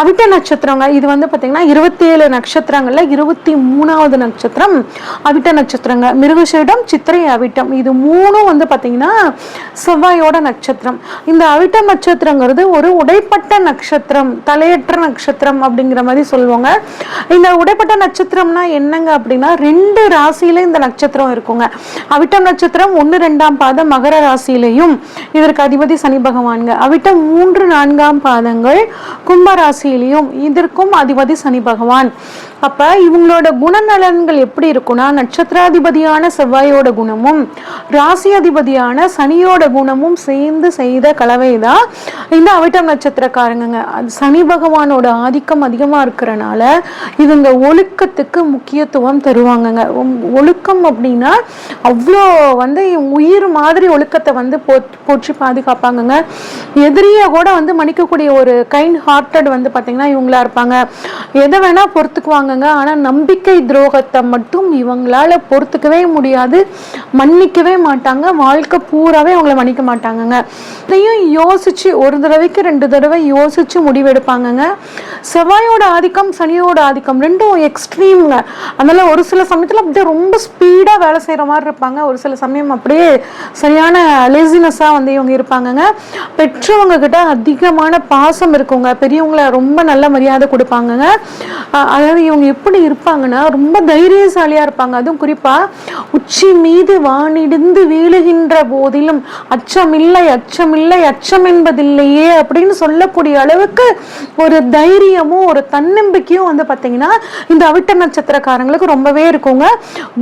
அவிட்ட நட்சத்திரங்க. இது வந்து பார்த்தீங்கன்னா இருபத்தி ஏழு நட்சத்திரங்கள்ல இருபத்தி மூணாவது நட்சத்திரம் அவிட்ட நட்சத்திரங்க. மிருகசீடம் சித்திரை அவிட்டம். இது மூணும் வந்து பார்த்தீங்கன்னா செவ்வாயோட நட்சத்திரம். இந்த அவிட்ட நட்சத்திரங்கிறது ஒரு உடைப்பட்ட நட்சத்திரம் தலையற்ற நட்சத்திரம் அப்படிங்கிற மாதிரி சொல்லுவாங்க. இந்த உடைப்பட்ட நட்சத்திரம்னா என்னங்க அப்படின்னா ரெண்டு ராசியில இந்த நட்சத்திரம் இருக்குங்க. அவிட்டம் நட்சத்திரம் ஒன்று ரெண்டாம் பாதம் மகர ராசியிலையும் இதற்கு அதிபதி சனி பகவான்க அவிட்டம் மூன்று நான்காம் பாதங்கள் கும்பராசி ராசியிலையும் இதற்கும் அதிபதி சனி பகவான். அப்ப இவங்களோட குணநலன்கள் எப்படி இருக்கும்னா நட்சத்திராதிபதியான செவ்வாயோட குணமும் ராசி அதிபதியான சனியோட குணமும் சேர்ந்து செய்த கலவை தான் இந்த அவிட்டம் நட்சத்திரக்காரங்க அது சனி பகவானோட ஆதிக்கம் அதிகமா இருக்கிறனால இவங்க ஒழுக்கத்துக்கு முக்கியத்துவம் தருவாங்கங்க. ஒழுக்கம் அப்படின்னா அவ்வளோ வந்து உயிர் மாதிரி ஒழுக்கத்தை வந்து போ போற்றி பாதுகாப்பாங்கங்க. எதிரியை கூட வந்து மன்னிக்கக்கூடிய ஒரு கைண்ட் ஹார்ட்டட் வந்து பார்த்தீங்கன்னா இவங்களா இருப்பாங்க. எதை வேணா பொறுத்துக்குவாங்கங்க. ஆனால் நம்பிக்கை துரோகத்தை மட்டும் இவங்களால பொறுத்துக்கவே முடியாது. மன்னிக்கவே மாட்டாங்க. வாழ்க்கை பூராவே அவங்கள மன்னிக்க மாட்டாங்கங்க. இதையும் யோசிச்சு ஒரு தடவைக்கு ரெண்டு தடவை யோசிச்சு முடிவெடுப்பாங்கங்க. செவ்வாயோட ஆதிக்கம் சனியோட ஆதிக்கம் ரெண்டும் எக்ஸ்ட்ரீம்ங்க அதனால ஒரு சில சமயத்தில் அப்படியே ரொம்ப ஸ்பீடாக வேலை செய்கிற மாதிரி இருப்பாங்க. ஒரு சில சமயம் அப்படியே சரியான லேசினஸ்ஸாக வந்து இவங்க இருப்பாங்கங்க. பெற்றவங்க கிட்ட அதிகமான பாசம் இருக்குங்க. பெரியவங்கள ரொம்ப நல்ல மரியாதை கொடுப்பாங்கங்க. அதாவது இவங்க எப்படி இருப்பாங்கன்னா ரொம்ப தைரியசாலியாக இருப்பாங்க. அதுவும் குறிப்பாக உச்சி மீது வானிடிந்து வீழுகின்ற போதிலும் அச்சமில்லை அச்சமில்லை அச்சம் என்பதில்லையே அப்படின்னு சொல்லக்கூடிய அளவுக்கு ஒரு தைரியம் தைரியமும் ஒரு தன்னம்பிக்கையும் வந்து பார்த்தீங்கன்னா இந்த அவிட்ட நட்சத்திரக்காரங்களுக்கு ரொம்பவே இருக்குங்க.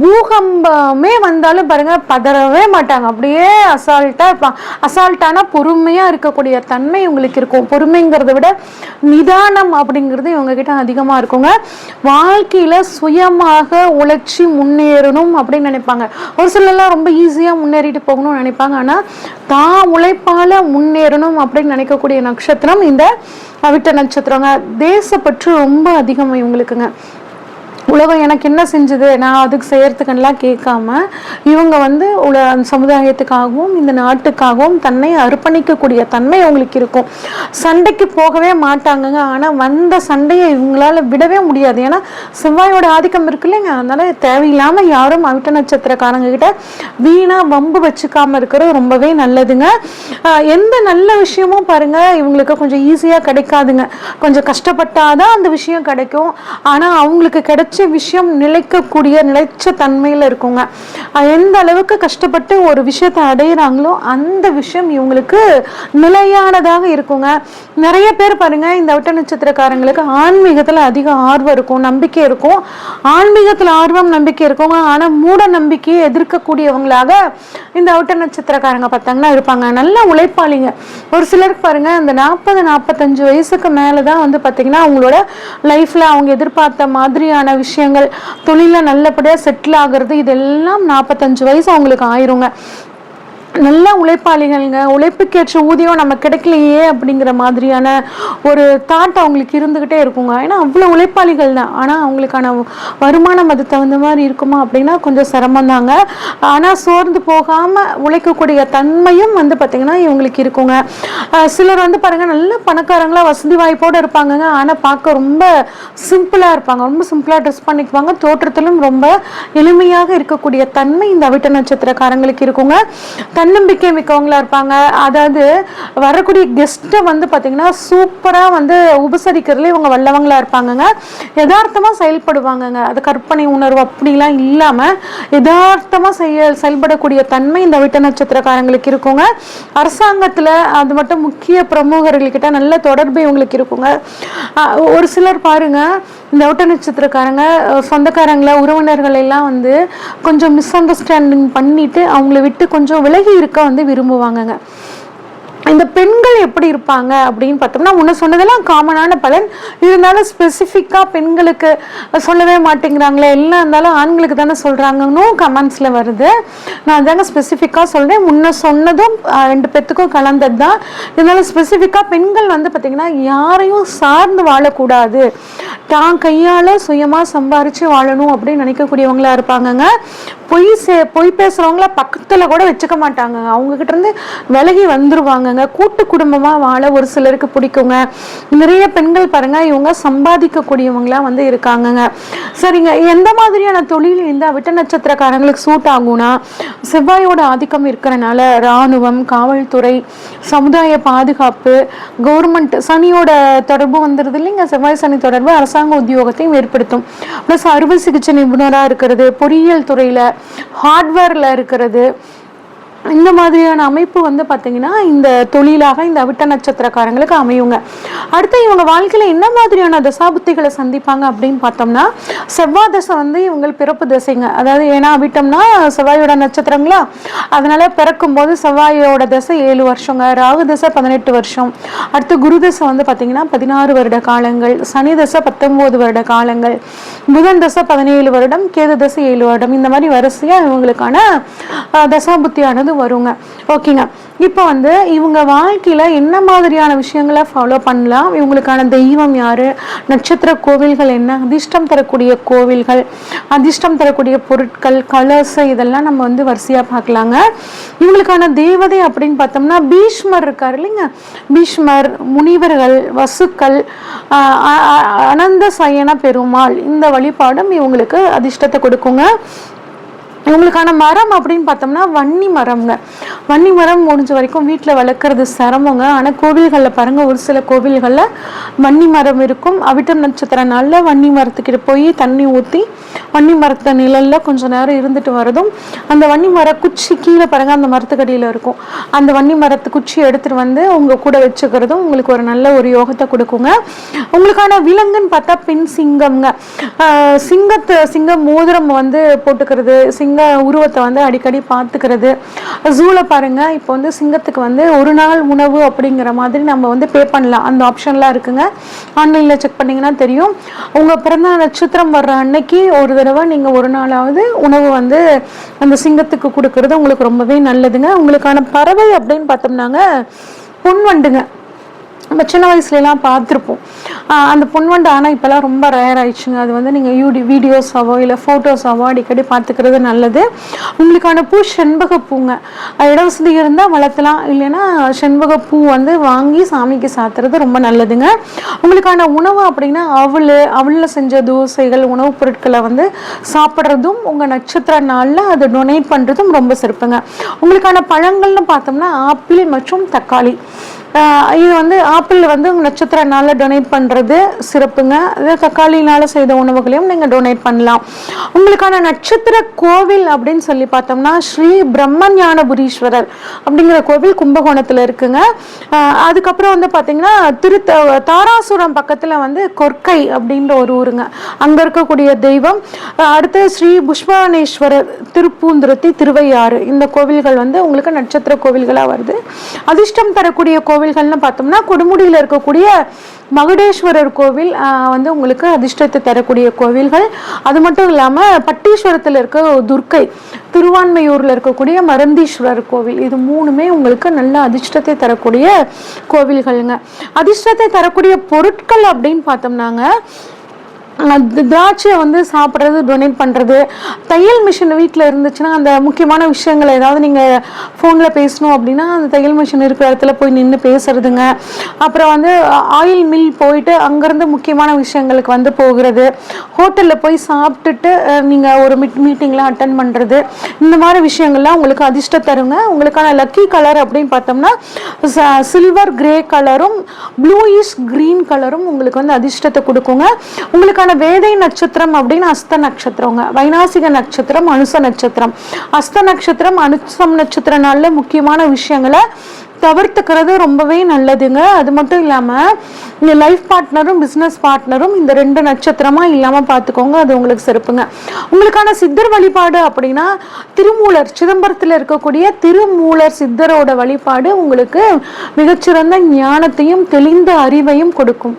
பூகம்பமே வந்தாலும் பாருங்க பதறவே மாட்டாங்க. அப்படியே அசால்ட்டாக இருப்பாங்க அசால்ட்டான பொறுமையாக இருக்கக்கூடிய தன்மை இவங்களுக்கு இருக்கும். பொறுமைங்கிறத விட நிதானம் அப்படிங்கிறது இவங்க கிட்ட அதிகமாக இருக்குங்க. வாழ்க்கையில் சுயமாக உழைச்சி முன்னேறணும் அப்படின்னு நினைப்பாங்க. ஒரு சிலர்லாம் ரொம்ப ஈஸியாக முன்னேறிட்டு போகணும்னு நினைப்பாங்க. ஆனால் தான் உழைப்பால் முன்னேறணும் அப்படின்னு நினைக்கக்கூடிய நட்சத்திரம் இந்த அவிட்ட நட்சத்திரங்க. தேசப்பற்று ரொம்ப அதிகம் இவங்களுக்குங்க. உலகம் எனக்கு என்ன செஞ்சது? நான் அதுக்கு செய்யறதுக்கெல்லாம் கேட்காம இவங்க வந்து உல சமுதாயத்துக்காகவும் இந்த நாட்டுக்காகவும் தன்னை அர்ப்பணிக்கக்கூடிய தன்மை அவங்களுக்கு இருக்கும். சண்டைக்கு போகவே மாட்டாங்கங்க. ஆனால் வந்த சண்டையை இவங்களால விடவே முடியாது. ஏன்னா செவ்வாயோட ஆதிக்கம் இருக்கு இல்லைங்க அதனால தேவையில்லாம யாரும் அவிட்ட நட்சத்திரக்காரங்க கிட்ட வீணா வம்பு வச்சுக்காம இருக்கிறது ரொம்பவே நல்லதுங்க. எந்த நல்ல விஷயமும் பாருங்க இவங்களுக்கு கொஞ்சம் ஈஸியாக கிடைக்காதுங்க. கொஞ்சம் கஷ்டப்பட்டாதான் அந்த விஷயம் கிடைக்கும். ஆனால் அவங்களுக்கு கிடைச்ச விஷயம் நிலைக்கக்கூடிய நிலைச்ச தன்மையில் இருக்குங்க எந்த அளவுக்கு கஷ்டப்பட்டு ஒரு விஷயத்தை அடையிறாங்களோ அந்த விஷயம் இவங்களுக்கு நிலையானதாக இருக்குங்க. நிறைய பேர் பாருங்க இந்த வட்ட நட்சத்திரக்காரங்களுக்கு ஆன்மீகத்தில் அதிக ஆர்வம் இருக்கும் நம்பிக்கை இருக்கும். ஆன்மீகத்தில் ஆர்வம் நம்பிக்கை இருக்குங்க. ஆனால் மூட நம்பிக்கையை எதிர்க்கக்கூடியவங்களாக இந்த அவுட்ட நட்சத்திரக்காரங்க பார்த்தாங்கன்னா இருப்பாங்க. நல்ல உழைப்பாளிங்க. ஒரு சிலருக்கு பாருங்க அந்த நாற்பது நாற்பத்தஞ்சு வயசுக்கு மேலே தான் வந்து பார்த்தீங்கன்னா அவங்களோட லைஃப்பில் அவங்க எதிர்பார்த்த மாதிரியான விஷயம் விஷயங்கள் தொழிலில் நல்லபடியாக செட்டில் ஆகுறது இதெல்லாம் நாற்பத்தஞ்சு வயசு அவங்களுக்கு ஆயிருங்க. நல்ல உழைப்பாளிகள்ங்க. உழைப்புக்கேற்ற ஊதியம் நம்ம கிடைக்கலையே அப்படிங்கிற மாதிரியான ஒரு தாட் அவங்களுக்கு இருந்துக்கிட்டே இருக்குங்க. ஏன்னா அவ்வளோ உழைப்பாளிகள் தான் ஆனால் அவங்களுக்கான வருமானம் அது தகுந்த மாதிரி இருக்குமா அப்படின்னா கொஞ்சம் சிரமம் தாங்க ஆனால் சோர்ந்து போகாமல் உழைக்கக்கூடிய தன்மையும் வந்து பார்த்திங்கன்னா இவங்களுக்கு இருக்குங்க. சிலர் வந்து பாருங்கள் நல்ல பணக்காரங்களாக வசதி வாய்ப்போடு இருப்பாங்கங்க. ஆனால் பார்க்க ரொம்ப சிம்பிளாக இருப்பாங்க. ரொம்ப சிம்பிளாக ட்ரெஸ் பண்ணிக்குவாங்க. தோற்றத்திலும் ரொம்ப எளிமையாக இருக்கக்கூடிய தன்மை இந்த அவிட்ட நட்சத்திரக்காரங்களுக்கு இருக்குங்க. தன்னம்பிக்கை மிக்கவங்களா இருப்பாங்க. அதாவது வரக்கூடிய கெஸ்ட்டை வந்து பார்த்தீங்கன்னா சூப்பராக வந்து உபசரிக்கிறதுல இவங்க வல்லவங்களா இருப்பாங்கங்க. யதார்த்தமாக செயல்படுவாங்கங்க. அது கற்பனை உணர்வு அப்படிலாம் இல்லாமல் யதார்த்தமாக செய்ய செயல்படக்கூடிய தன்மை இந்த விட்ட நட்சத்திரக்காரங்களுக்கு இருக்குங்க. அரசாங்கத்தில் அது மட்டும் முக்கிய பிரமுகர்கள்கிட்ட நல்ல தொடர்பு இவங்களுக்கு இருக்குங்க. ஒரு சிலர் பாருங்க இந்த ஒட்ட நட்சத்திரக்காரங்க சொந்தக்காரங்களை சொந்தக்காரங்கள உறவினர்கள் எல்லாம் வந்து கொஞ்சம் மிஸ் அண்டர்ஸ்டாண்டிங் பண்ணிட்டு அவங்கள விட்டு கொஞ்சம் விலகி இருக்க வந்து விரும்புவாங்கங்க. இந்த பெண்கள் எப்படி இருப்பாங்க அப்படின்னு பார்த்தோம்னா முன்ன சொன்னதெல்லாம் காமனான பலன். இருந்தாலும் ஸ்பெசிஃபிக்காக பெண்களுக்கு சொல்லவே மாட்டேங்கிறாங்களே. எல்லாம் இருந்தாலும் ஆண்களுக்கு தானே சொல்கிறாங்கன்னு கமெண்ட்ஸில் வருது. நான் தாங்க ஸ்பெசிஃபிக்காக சொல்கிறேன் முன்ன சொன்னதும் ரெண்டு பேத்துக்கும் கலந்தது தான் இருந்தாலும் ஸ்பெசிஃபிக்காக பெண்கள் வந்து பார்த்திங்கன்னா யாரையும் சார்ந்து வாழக்கூடாது. தான் கையால் சுயமாக சம்பாரித்து வாழணும் அப்படின்னு நினைக்கக்கூடியவங்களாக இருப்பாங்கங்க. பொய் சே பொய் பேசுகிறவங்கள பக்கத்தில் கூட வச்சுக்க மாட்டாங்க. அவங்க கிட்ட இருந்து விலகி வந்துருவாங்கங்க. கூட்டு குடும்பமாக வாழ ஒரு சிலருக்கு பிடிக்குங்க. நிறைய பெண்கள் பாருங்க இவங்க சம்பாதிக்கக்கூடியவங்களாம் வந்து இருக்காங்கங்க. சரிங்க எந்த மாதிரியான தொழில் இந்த விட்ட நட்சத்திரக்காரங்களுக்கு சூட் ஆகும்னா செவ்வாயோட ஆதிக்கம் இருக்கிறனால இராணுவம் காவல்துறை சமுதாய பாதுகாப்பு கவர்மெண்ட் சனியோட தொடர்பு வந்துடுது இல்லைங்க. செவ்வாய் சனி தொடர்பு அரசாங்க உத்தியோகத்தையும் ஏற்படுத்தும். ப்ளஸ் அறுவை சிகிச்சை நிபுணராக இருக்கிறது பொறியியல் துறையில் ஹார்ட்வேரில் இருக்கிறது இந்த மாதிரியான அமைப்பு வந்து பார்த்தீங்கன்னா இந்த தொழிலாக இந்த அவிட்ட நட்சத்திரக்காரங்களுக்கு அமையுங்க. அடுத்து இவங்க வாழ்க்கையில் என்ன மாதிரியான தசாபுத்திகளை சந்திப்பாங்க அப்படின்னு பார்த்தோம்னா செவ்வாய் தசை வந்து இவங்க பிறப்பு தசைங்க. அதாவது ஏன்னா அவிட்டம்னா செவ்வாயோட நட்சத்திரங்களா? அதனால பிறக்கும் போது செவ்வாயோட தசை ஏழு வருஷங்க ராகு தசை பதினெட்டு வருஷம். அடுத்து குரு தசை வந்து பார்த்தீங்கன்னா பதினாறு வருட காலங்கள். சனி தசை பத்தொம்போது வருட காலங்கள். புதன் தசை பதினேழு வருடம் கேது தசை ஏழு வருடம். இந்த மாதிரி வரிசையாக இவங்களுக்கான தசாபுத்தியானது வந்து வருங்க. ஓகேங்க. இப்போ வந்து இவங்க வாழ்க்கையில் என்ன மாதிரியான விஷயங்களை ஃபாலோ பண்ணலாம்? இவங்களுக்கான தெய்வம் யார்? நட்சத்திர கோவில்கள் என்ன? அதிர்ஷ்டம் தரக்கூடிய கோவில்கள் அதிர்ஷ்டம் தரக்கூடிய பொருட்கள் கலர்ஸ் இதெல்லாம் நம்ம வந்து வரிசையாக பார்க்கலாங்க. இவங்களுக்கான தேவதை அப்படின்னு பார்த்தோம்னா பீஷ்மர் இருக்கார் இல்லைங்க. பீஷ்மர் முனிவர்கள் வசுக்கள் அனந்த சயன பெருமாள் இந்த வழிபாடும் இவங்களுக்கு அதிர்ஷ்டத்தை கொடுக்குங்க. இவங்களுக்கான மரம் அப்படின்னு பார்த்தோம்னா வன்னி மரம்ங்க. வன்னி மரம் முடிஞ்ச வரைக்கும் வீட்டில் வளர்க்குறது சிரமங்க. ஆனால் கோவில்களில் பாருங்கள் ஒரு சில கோவில்களில் வன்னி மரம் இருக்கும். அவிட்டம் நட்சத்திர நாளில் வன்னி மரத்துக்கிட்ட போய் தண்ணி ஊற்றி வன்னி மரத்தை நிழலில் கொஞ்சம் நேரம் இருந்துட்டு வரதும் அந்த வன்னி மர குச்சி கீழே பாருங்கள் அந்த மரத்துக்கடியில் இருக்கும். அந்த வன்னி மரத்து குச்சி எடுத்துகிட்டு வந்து உங்கள் கூட வச்சுக்கிறதும் உங்களுக்கு ஒரு நல்ல ஒரு யோகத்தை கொடுக்குங்க. உங்களுக்கான விலங்குன்னு பார்த்தா பெண் சிங்கம்ங்க. சிங்கத்து சிங்கம் மோதிரம் வந்து போட்டுக்கிறது சிங்க உருவத்தை வந்து அடிக்கடி பார்த்துக்கிறது. ஜூவில் பாருங்க இப்போ வந்து சிங்கத்துக்கு வந்து ஒரு நாள் உணவு அப்படிங்கிற மாதிரி நம்ம வந்து பே பண்ணலாம். அந்த ஆப்ஷன்லாம் இருக்குங்க. ஆன்லைனில் செக் பண்ணிங்கன்னா தெரியும். உங்கள் பிறந்த நட்சத்திரம் வர்ற அன்னைக்கு ஒரு தடவை நீங்கள் ஒரு நாளாவது உணவு வந்து அந்த சிங்கத்துக்கு கொடுக்கறது உங்களுக்கு ரொம்பவே நல்லதுங்க. உங்களுக்கான பறவை அப்படின்னு பார்த்தோம்னாங்க பொன் வண்டுங்க நம்ம சின்ன வயசுலலாம் பார்த்துருப்போம். அந்த பொன்வண்டு ஆனால் இப்போலாம் ரொம்ப ரேர் ஆயிடுச்சுங்க. அது வந்து நீங்கள் யூடி வீடியோஸாவோ இல்லை ஃபோட்டோஸாவோ அடிக்கடி பார்த்துக்கிறது நல்லது. உங்களுக்கான பூ செண்பக பூங்க அஹ் இட வசதி இருந்தால் வளர்த்தலாம். இல்லைன்னா செண்பக பூ வந்து வாங்கி சாமிக்கு சாத்துறது ரொம்ப நல்லதுங்க. உங்களுக்கான உணவு அப்படின்னா அவள் அவளில் செஞ்ச தோசைகள் உணவுப் பொருட்களை வந்து சாப்பிட்றதும் உங்கள் நட்சத்திர நாளில் அதை டொனேட் பண்ணுறதும் ரொம்ப சிறப்புங்க. உங்களுக்கான பழங்கள்னு பார்த்தோம்னா ஆப்பிள் மற்றும் தக்காளி. இது வந்து ஆப்பிள் வந்து உங்க டொனேட் பண்ணுறது சிறப்புங்க. அதே தக்காளினால் செய்த உணவுகளையும் நீங்கள் டொனேட் பண்ணலாம். உங்களுக்கான நட்சத்திர கோவில் அப்படின்னு சொல்லி பார்த்தோம்னா ஸ்ரீ பிரம்மஞானபுரீஸ்வரர் அப்படிங்கிற கோவில் கும்பகோணத்தில் இருக்குங்க. அதுக்கப்புறம் வந்து பார்த்தீங்கன்னா திருத்த தாராசுரம் பக்கத்தில் வந்து கொர்க்கை அப்படின்ற ஒரு ஊருங்க. அங்கே இருக்கக்கூடிய தெய்வம். அடுத்து ஸ்ரீ புஷ்பவனேஸ்வரர் திருப்பூந்துரத்தி திருவையாறு. இந்த கோவில்கள் வந்து உங்களுக்கு நட்சத்திர கோவில்களாக வருது. அதிர்ஷ்டம் தரக்கூடிய கோவில் கோவில்கள்னு பார்த்தோம்னா கொடுமுடியில் இருக்கக்கூடிய மகுடேஸ்வரர் கோவில் வந்து உங்களுக்கு அதிர்ஷ்டத்தை தரக்கூடிய கோவில்கள். அது மட்டும் இல்லாமல் பட்டீஸ்வரத்தில் இருக்க துர்க்கை திருவான்மையூரில் இருக்கக்கூடிய மருந்தீஸ்வரர் கோவில் இது மூணுமே உங்களுக்கு நல்ல அதிர்ஷ்டத்தை தரக்கூடிய கோவில்கள்ங்க. அதிர்ஷ்டத்தை தரக்கூடிய பொருட்கள் அப்படின்னு பார்த்தோம்னாங்க திராட்சையை வந்து சாப்பிட்றது டொனேட் பண்ணுறது தையல் மிஷின் வீட்டில் இருந்துச்சுன்னா அந்த முக்கியமான விஷயங்கள் ஏதாவது நீங்கள் ஃபோனில் பேசணும் அப்படின்னா அந்த தையல் மிஷின் இருக்கிற இடத்துல போய் நின்று பேசுறதுங்க. அப்புறம் வந்து ஆயில் மில் போயிட்டு அங்கேருந்து முக்கியமான விஷயங்களுக்கு வந்து போகிறது. ஹோட்டலில் போய் சாப்பிட்டுட்டு நீங்கள் ஒரு மீட் மீட்டிங்லாம் அட்டன் பண்ணுறது இந்த மாதிரி விஷயங்கள்லாம் உங்களுக்கு அதிர்ஷ்டம் தருங்க. உங்களுக்கான லக்கி கலர் அப்படின்னு பார்த்தோம்னா சில்வர் கிரே கலரும் ப்ளூயிஷ் க்ரீன் கலரும் உங்களுக்கு வந்து அதிர்ஷ்டத்தை கொடுக்குங்க. உங்களுக்கான வேதை நட்சத்திரம் அப்படின்னு அஸ்த நட்சத்திரங்க வைநாசிக நட்சத்திரம் அனுச நட்சத்திரம். அஸ்த நட்சத்திரம் அனுசம் நட்சத்திர நாளில் முக்கியமான விஷயங்களை தவிர்த்துக்கிறது ரொம்பவே நல்லதுங்க. அது மட்டும் இல்லாமல் இந்த லைஃப் பார்ட்னரும் பிஸ்னஸ் பார்ட்னரும் இந்த ரெண்டு நட்சத்திரமாக இல்லாமல் பார்த்துக்கோங்க அது உங்களுக்கு சிறப்புங்க. உங்களுக்கான சித்தர் வழிபாடு அப்படின்னா திருமூலர் சிதம்பரத்தில் இருக்கக்கூடிய திருமூலர் சித்தரோட வழிபாடு உங்களுக்கு மிகச்சிறந்த ஞானத்தையும் தெளிந்த அறிவையும் கொடுக்கும்.